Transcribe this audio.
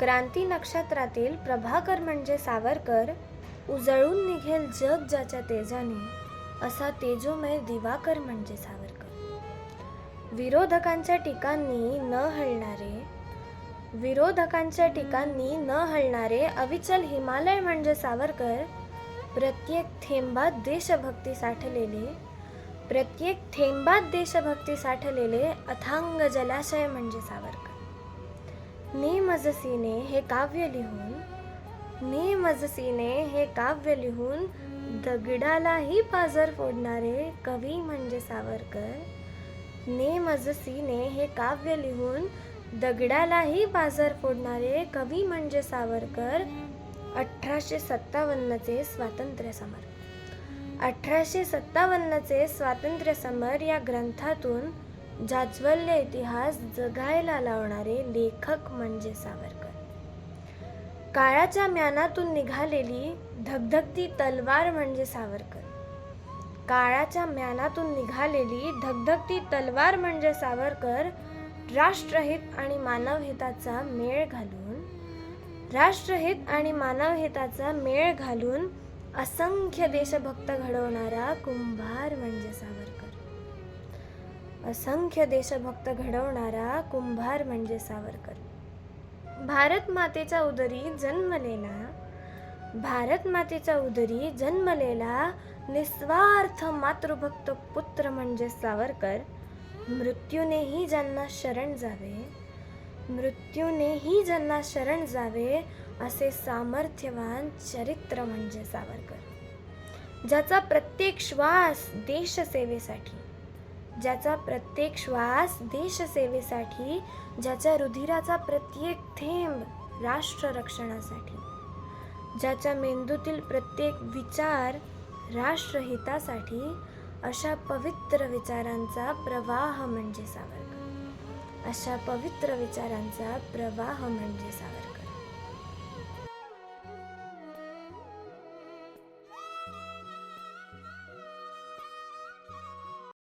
क्रांती नक्षत्रातील प्रभाकर म्हणजे सावरकर उजळून निघेल जग ज्याच्या तेजाने असा तेजोमय दिवाकर म्हणजे सावरकर. विरोधकांच्या ठिकाणी न हलणारे विरोधकांच्या ठिकाणी न हलणारे अविचल हिमालय म्हणजे सावरकर प्रत्येक थेंबात देशभक्ती साठलेले प्रत्येक थेंबात देशभक्ती साठलेले अथांग जलाशय म्हणजे सावरकर. निमजसीने हे काव्य लिहून निमजसीने हे काव्य लिहून दगडालाही पाजर फोडणारे कवी म्हणजे सावरकर. नेमजसीने हे काव्य लिहून दगडालाही बाजार फोडणारे कवी म्हणजे सावरकर अठराशे सत्तावन्नचे स्वातंत्र्य समर. अठराशे सत्तावन्नचे स्वातंत्र्य समर या ग्रंथातून जाज्वल्य इतिहास जगायला लावणारे लेखक म्हणजे सावरकर. काळाच्या म्यानातून निघालेली धगधगती तलवार म्हणजे सावरकर. काळाच्या म्यानातून निघालेली धगधगती तलवार म्हणजे सावरकर राष्ट्रहित आणि मानवहिताचा मेळ घालून राष्ट्रहित आणि मानवहिताचा मेळ घालून असंख्य देशभक्त घडवणारा कुंभार म्हणजे सावरकर. असंख्य देशभक्त घडवणारा कुंभार म्हणजे सावरकर. भारत मातेचा उदरी जन्मलेला भारत मातेचा उदरी जन्मलेला निस्वार्थ मातृभक्त पुत्र म्हणजे सावरकर. मृत्यूनेही ज्यांना शरण जावे मृत्यूनेही ज्यांना शरण जावे असे सामर्थ्यवान चरित्र म्हणजे सावरकर. ज्याचा प्रत्येक श्वास देशसेवेसाठी ज्याचा प्रत्येक श्वास देशसेवेसाठी ज्याच्या रुधिराचा प्रत्येक थेंब राष्ट्ररक्षणासाठी ज्याच्या मेंदूतील प्रत्येक विचार राष्ट्रहितासाठी अशा पवित्र विचारांचा प्रवाह म्हणजे सावरकर. अशा पवित्र विचारांचा प्रवाह म्हणजे सावरकर.